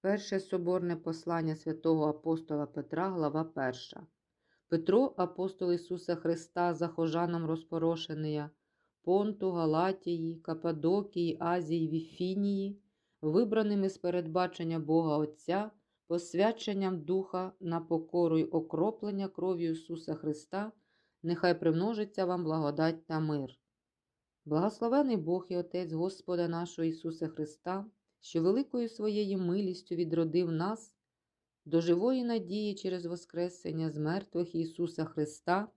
Перше соборне послання святого апостола Петра, глава 1. Петро, апостол Ісуса Христа, захожанам розпорошения, Понту, Галатії, Кападокії, Азії, Віфінії, вибраними з передбачення Бога Отця, посвяченням Духа на покору й окроплення кров'ю Ісуса Христа, нехай примножиться вам благодать та мир. Благословений Бог і Отець Господа нашого Ісуса Христа, що великою своєю милістю відродив нас до живої надії через Воскресення з мертвих Ісуса Христа,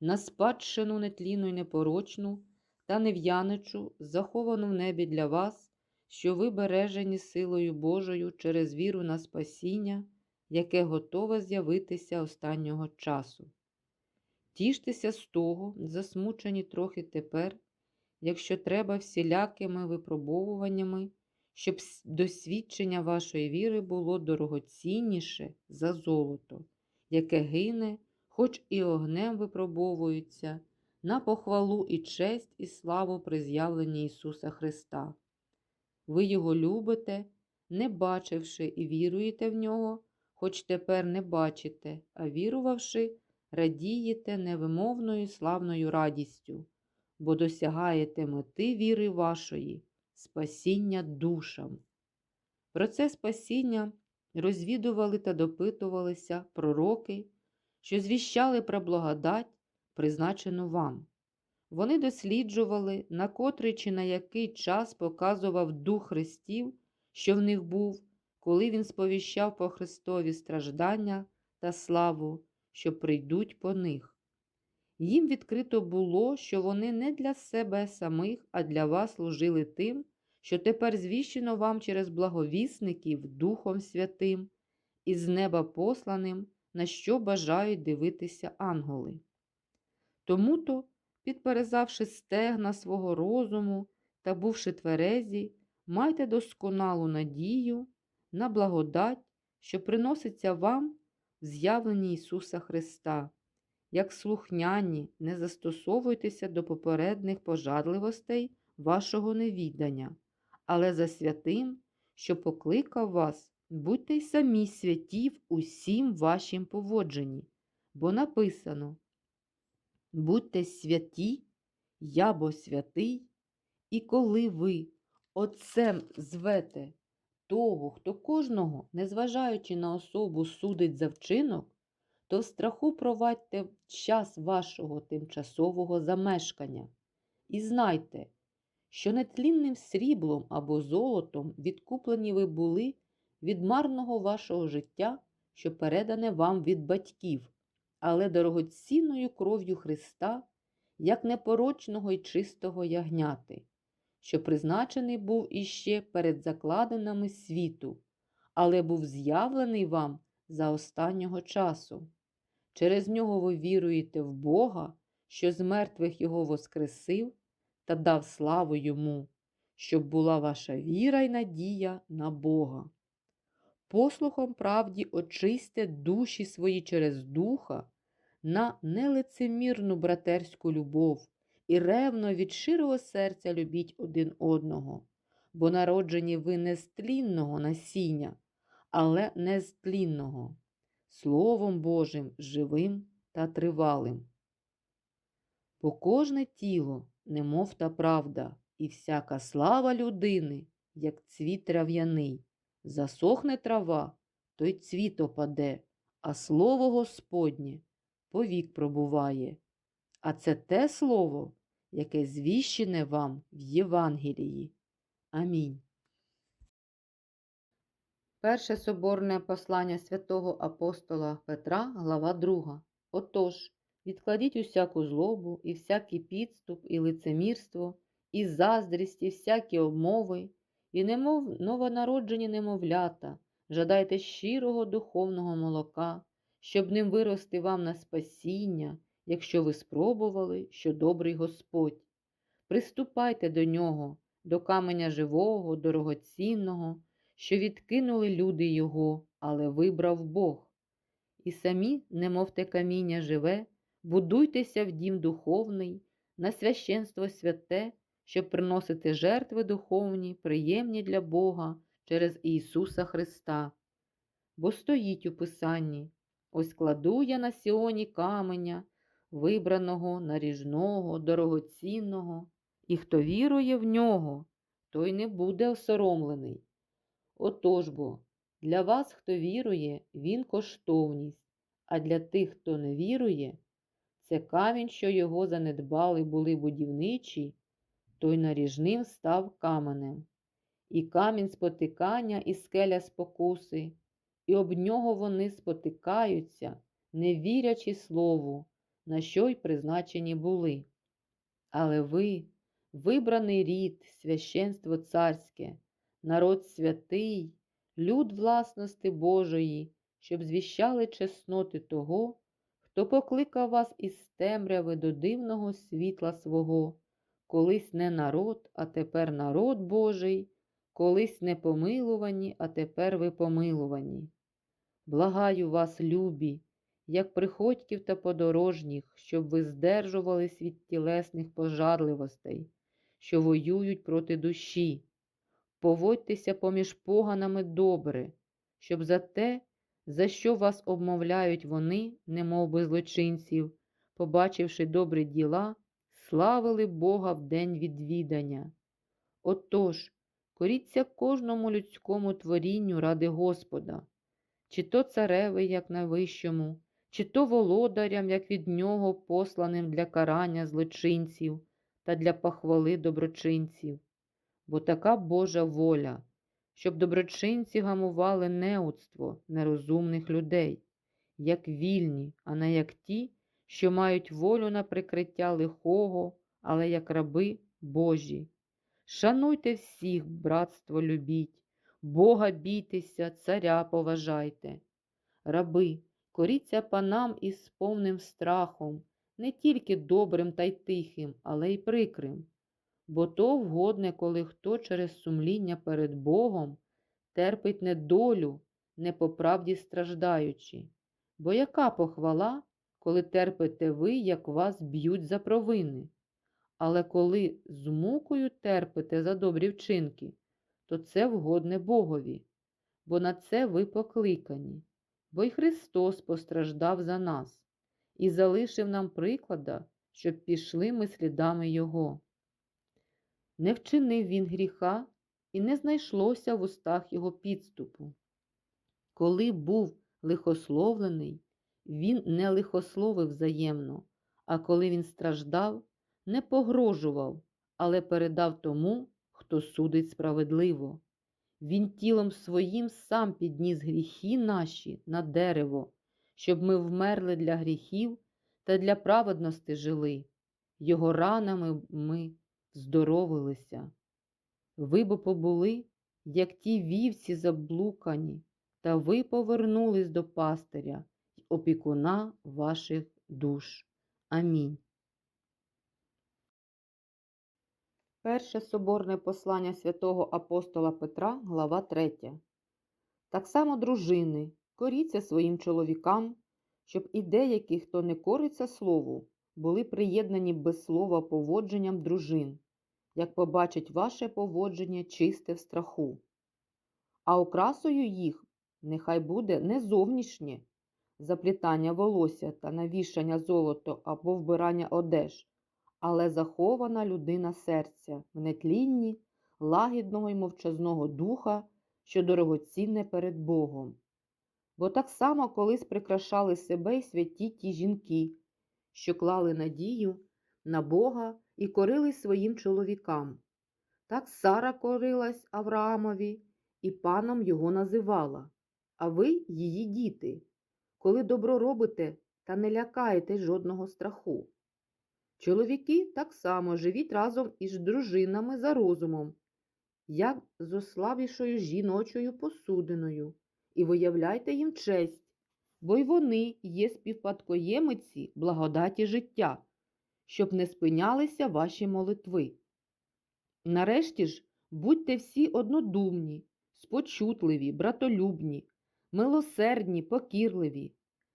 на спадщину нетлінну й непорочну та нев'яничу, заховану в небі для вас, що ви бережені силою Божою через віру на спасіння, яке готове з'явитися останнього часу. Тіштеся з того, засмучені трохи тепер, якщо треба всілякими випробовуваннями, щоб досвідчення вашої віри було дорогоцінніше за золото, яке гине, хоч і огнем випробовується, на похвалу і честь і славу при з'явленні Ісуса Христа. Ви Його любите, не бачивши і віруєте в Нього, хоч тепер не бачите, а вірувавши, радієте невимовною славною радістю, бо досягаєте мети віри вашої, спасіння душам. Про це спасіння розвідували та допитувалися пророки, що звіщали про благодать, призначену вам. Вони досліджували, на котрий чи на який час показував Дух Христів, що в них був, коли він сповіщав по Христові страждання та славу, що прийдуть по них. Їм відкрито було, що вони не для себе самих, а для вас служили тим, що тепер звіщено вам через благовісників Духом Святим і з неба посланим, на що бажають дивитися ангели. Тому-то, підперезавши стегна свого розуму та бувши тверезі, майте досконалу надію на благодать, що приноситься вам в з'явленні Ісуса Христа. Як слухняні, не застосовуйтеся до попередних пожадливостей вашого невідання, але за святим, що покликав вас, будьте й самі святі в усім вашім поводженні, бо написано Будьте святі, я бо святий, і коли ви Отцем звете того, хто кожного, незважаючи на особу, судить за вчинок, то в страху провадьте час вашого тимчасового замешкання. І знайте, що нетлінним сріблом або золотом відкуплені ви були від марного вашого життя, що передане вам від батьків, але дорогоцінною кров'ю Христа, як непорочного й чистого ягняти, що призначений був іще перед закладинами світу, але був з'явлений вам за останнього часу. Через нього ви віруєте в Бога, що з мертвих Його воскресив та дав славу Йому, щоб була ваша віра й надія на Бога. Послухом правді очисьте душі свої через Духа на нелицемірну братерську любов і ревно від щирого серця любіть один одного, бо народжені ви не з тлінного насіння, але не з тлінного. Словом Божим живим та тривалим. Бо кожне тіло, немов та правда, і всяка слава людини, як цвіт трав'яний, засохне трава, то й цвіт опаде, а слово Господнє повік пробуває. А це те слово, яке звіщене вам в Євангелії. Амінь. Перше соборне послання святого апостола Петра, глава 2. Отож, відкладіть усяку злобу, і всякий підступ, і лицемірство, і заздрість, і всякі обмови, і немов новонароджені немовлята, жадайте щирого духовного молока, щоб ним вирости вам на спасіння, якщо ви спробували, що добрий Господь. Приступайте до нього, до каменя живого, дорогоцінного, що відкинули люди його, але вибрав Бог. І самі, немов те каміння живе, будуйтеся в дім духовний, на священство святе, щоб приносити жертви духовні, приємні для Бога через Ісуса Христа. Бо стоїть у Писанні ось кладу я на сіоні каменя, вибраного, наріжного, дорогоцінного, і хто вірує в нього, той не буде осоромлений. Отож бо, для вас, хто вірує, він коштовність, а для тих, хто не вірує, це камінь, що його занедбали були будівничі, той наріжним став каменем, і камінь спотикання, і скеля спокуси, і об нього вони спотикаються, не вірячи слову, на що й призначені були. Але ви, вибраний рід, священство царське, народ святий, люд власності Божої, щоб звіщали чесноти того, хто покликав вас із темряви до дивного світла свого, колись не народ, а тепер народ Божий, колись не помилувані, а тепер ви помилувані. Благаю вас, любі, як приходьків та подорожніх, щоб ви здержувались від тілесних пожарливостей, що воюють проти душі. Поводьтеся поміж поганами добре, щоб за те, за що вас обмовляють вони, немов би злочинців, побачивши добрі діла, славили Бога в день відвідання. Отож, коріться кожному людському творінню ради Господа, чи то цареві, як найвищому, чи то володарям, як від нього посланим для карання злочинців та для похвали доброчинців. Бо така Божа воля, щоб доброчинці гамували неудство нерозумних людей, як вільні, а не як ті, що мають волю на прикриття лихого, але як раби Божі. Шануйте всіх, братство любіть, Бога бійтеся, царя поважайте. Раби, коріться панам із повним страхом, не тільки добрим та й тихим, але й прикрим. Бо то вгодне, коли хто через сумління перед Богом терпить недолю, не по правді страждаючи. Бо яка похвала, коли терпите ви, як вас б'ють за провини? Але коли з мукою терпите за добрі вчинки, то це вгодне Богові, бо на це ви покликані, бо й Христос постраждав за нас і залишив нам приклада, щоб пішли ми слідами Його. Не вчинив він гріха, і не знайшлося в устах його підступу. Коли був лихословлений, він не лихословив взаємно, а коли він страждав, не погрожував, але передав тому, хто судить справедливо. Він тілом своїм сам підніс гріхи наші на дерево, щоб ми вмерли для гріхів та для праведності жили. Його ранами ми здоровилися. Ви бо побули, як ті вівці заблукані, та ви повернулись до пастиря й опікуна ваших душ. Амінь. Перше соборне послання святого апостола Петра, глава 3. Так само, дружини, коріться своїм чоловікам, щоб і деякі, хто не кориться слову, були приєднані без слова поводженням дружин, як побачить ваше поводження чисте в страху. А окрасою їх нехай буде не зовнішнє заплітання волосся та навішання золото або вбирання одеж, але захована людина серця в нетлінні, лагідного й мовчазного духа, що дорогоцінне перед Богом. Бо так само колись прикрашали себе й святі ті жінки, що клали надію на Бога і корились своїм чоловікам. Так Сара корилась Авраамові і паном його називала, а ви її діти, коли добро робите та не лякаєте жодного страху. Чоловіки так само живіть разом із дружинами за розумом, як з ослабішою жіночою посудиною, і виявляйте їм честь, бо й вони є співпадкоємиці благодаті життя, щоб не спинялися ваші молитви. Нарешті ж будьте всі однодумні, спочутливі, братолюбні, милосердні, покірливі,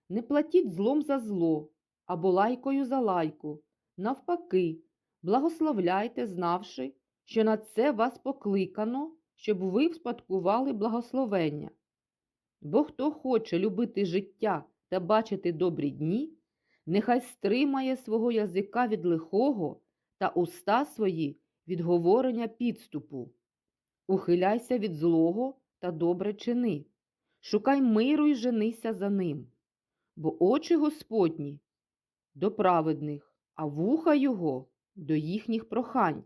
не платіть злом за зло або лайкою за лайку. Навпаки, благословляйте, знавши, що на це вас покликано щоб ви вспадкували благословення. Бо хто хоче любити життя та бачити добрі дні, нехай стримає свого язика від лихого та уста свої від говорення підступу. Ухиляйся від злого та добре чини. Шукай миру й женися за ним, бо очі Господні до праведних, а вуха його до їхніх прохань,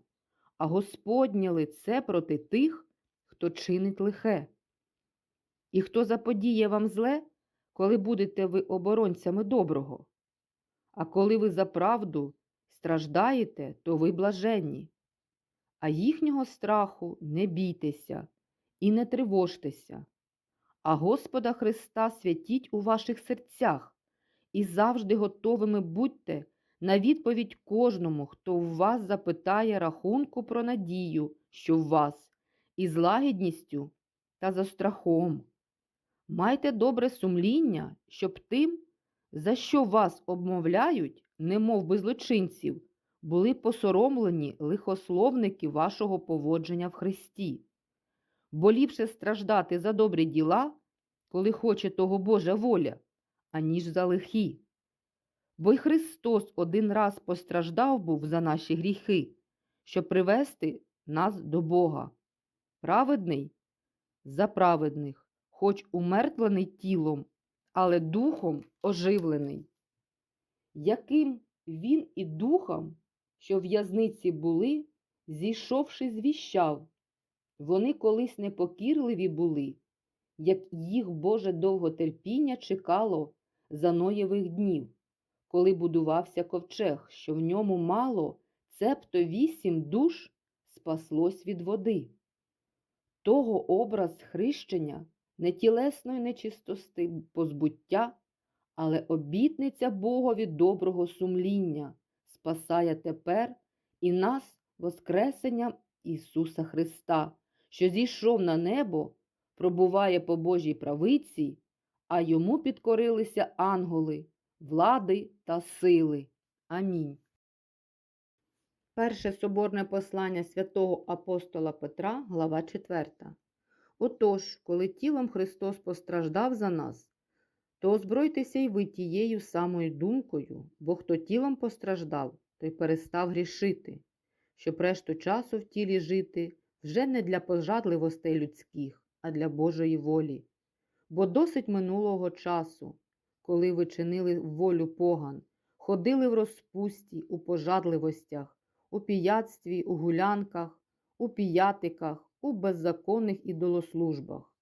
а Господнє лице проти тих, хто чинить лихе. І хто заподіє вам зле, коли будете ви оборонцями доброго. А коли ви за правду страждаєте, то ви блаженні. А їхнього страху не бійтеся і не тривожтеся, а Господа Христа святіть у ваших серцях і завжди готовими будьте на відповідь кожному, хто в вас запитає рахунку про надію, що в вас, із лагідністю та за страхом. Майте добре сумління, щоб тим, за що вас обмовляють, немов би злочинців, були посоромлені лихословники вашого поводження в Христі. Бо ліпше страждати за добрі діла, коли хоче того Божа воля, аніж за лихі. Бо й Христос один раз постраждав був за наші гріхи, щоб привести нас до Бога. Праведний за праведних, хоч умертвлений тілом, але духом оживлений. Яким він і духом, що в'язниці були, зійшовши, звіщав, вони колись непокірливі були, як їх Боже довготерпіння чекало за Ноєвих днів, коли будувався ковчег, що в ньому мало, цебто вісім душ спаслось від води. Того образ хрещення не тілесної нечистости позбуття, але обітниця Богові доброго сумління спасає тепер і нас Воскресенням Ісуса Христа, що зійшов на небо, пробуває по Божій правиці, а йому підкорилися ангели, влади та сили. Амінь. Перше соборне послання святого апостола Петра, глава 4. Отож, коли тілом Христос постраждав за нас, то озбройтеся й ви тією самою думкою, бо хто тілом постраждав, той перестав грішити, щоб решту часу в тілі жити вже не для пожадливостей людських, а для Божої волі. Бо досить минулого часу, коли ви чинили волю поган, ходили в розпусті, у пожадливостях, у піяцтві, у гулянках, у піятиках, у беззаконних ідолослужбах.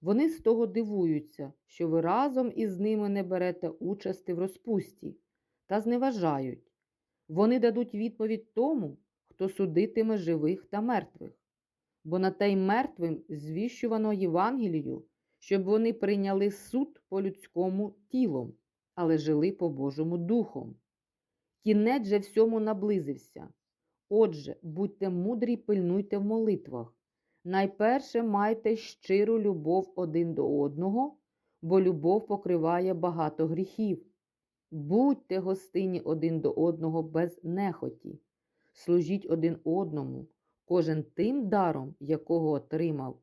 Вони з того дивуються, що ви разом із ними не берете участи в розпусті та зневажають. Вони дадуть відповідь тому, хто судитиме живих та мертвих. Бо на те й мертвим звіщувано Євангелію, щоб вони прийняли суд по людському тілом, але жили по Божому духом. Кінець же всьому наблизився. Отже, будьте мудрі пильнуйте в молитвах. Найперше майте щиру любов один до одного, бо любов покриває багато гріхів. Будьте гостинні один до одного без нехоті, служіть один одному, кожен тим даром, якого отримав,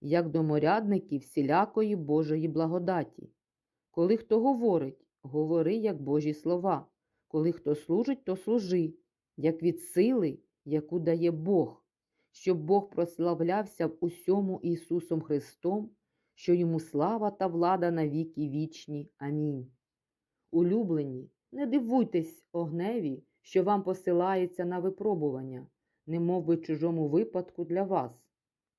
як доморядники всілякої Божої благодаті. Коли хто говорить, говори, як Божі слова, коли хто служить, то служи, як від сили, яку дає Бог щоб Бог прославлявся в усьому Ісусом Христом, що йому слава та влада на віки вічні. Амінь. Улюблені, не дивуйтесь огневі, що вам посилається на випробування, немов би чужому випадку для вас,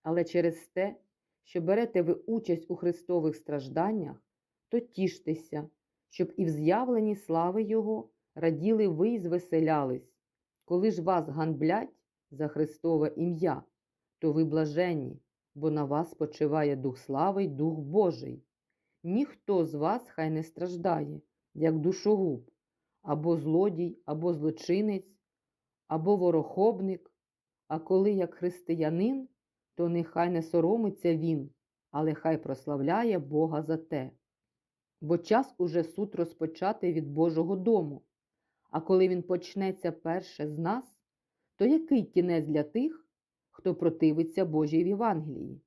але через те, що берете ви участь у Христових стражданнях, то тіштеся, щоб і в з'явленні слави Його раділи ви й звеселялись, коли ж вас ганблять за Христове ім'я, то ви блаженні, бо на вас почиває Дух слави й Дух Божий. Ніхто з вас хай не страждає, як душогуб, або злодій, або злочинець, або ворохобник, а коли як християнин, то нехай не соромиться він, але хай прославляє Бога за те. Бо час уже суд розпочати від Божого дому, а коли він почнеться перше з нас, то який кінець для тих, хто противиться Божій Євангелії.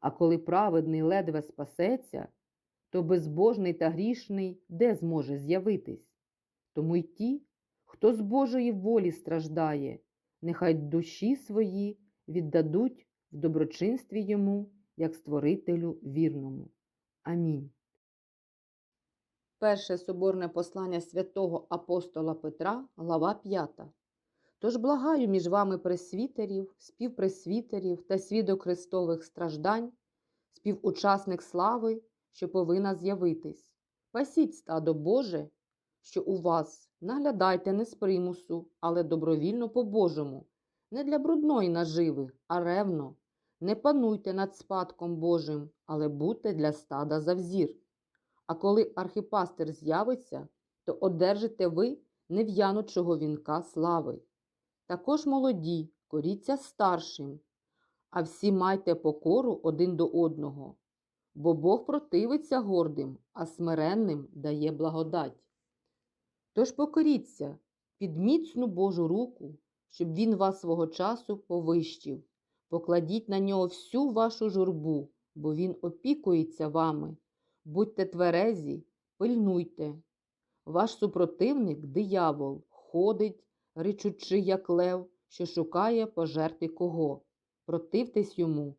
А коли праведний ледве спасеться, то безбожний та грішний де зможе з'явитись? Тому й ті, хто з Божої волі страждає, нехай душі свої віддадуть в доброчинстві йому, як створителю вірному. Амінь. Перше соборне послання святого апостола Петра, глава 5. Тож благаю між вами пресвітерів, співпресвітерів та свідок Христових страждань, співучасник слави, що повинна з'явитись. Пасіть стадо Боже, що у вас, наглядайте не з примусу, але добровільно по-божому, не для брудної наживи, а ревно. Не пануйте над спадком Божим, але будьте для стада за взір. А коли архипастир з'явиться, то одержите ви нев'янучого вінка слави. Також молоді, коріться старшим, а всі майте покору один до одного, бо Бог противиться гордим, а смиренним дає благодать. Тож покоріться під міцну Божу руку, щоб він вас свого часу повищив. Покладіть на нього всю вашу журбу, бо він опікується вами. Будьте тверезі, пильнуйте. Ваш супротивник, диявол, ходить, ричучи, як лев, що шукає пожерти кого. Противтесь йому,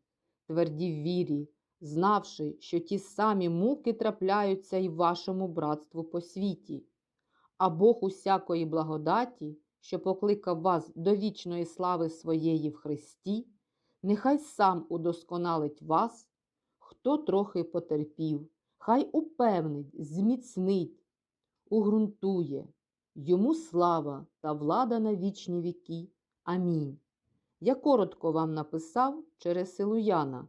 тверді вірі, знавши, що ті самі муки трапляються й вашому братству по світі. А Бог усякої благодаті, що покликав вас до вічної слави своєї в Христі, нехай сам удосконалить вас, хто трохи потерпів, хай упевнить, зміцнить, угрунтує. Йому слава та влада на вічні віки. Амінь. Я коротко вам написав через Силуяна,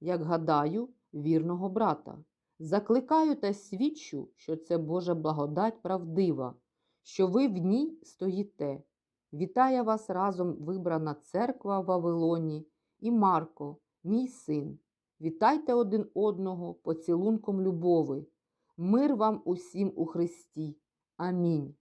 як гадаю, вірного брата. Закликаю та свідчу, що це Божа благодать правдива, що ви в ній стоїте. Вітає вас разом вибрана церква в Вавилоні і Марко, мій син. Вітайте один одного поцілунком любови. Мир вам усім у Христі. Амінь.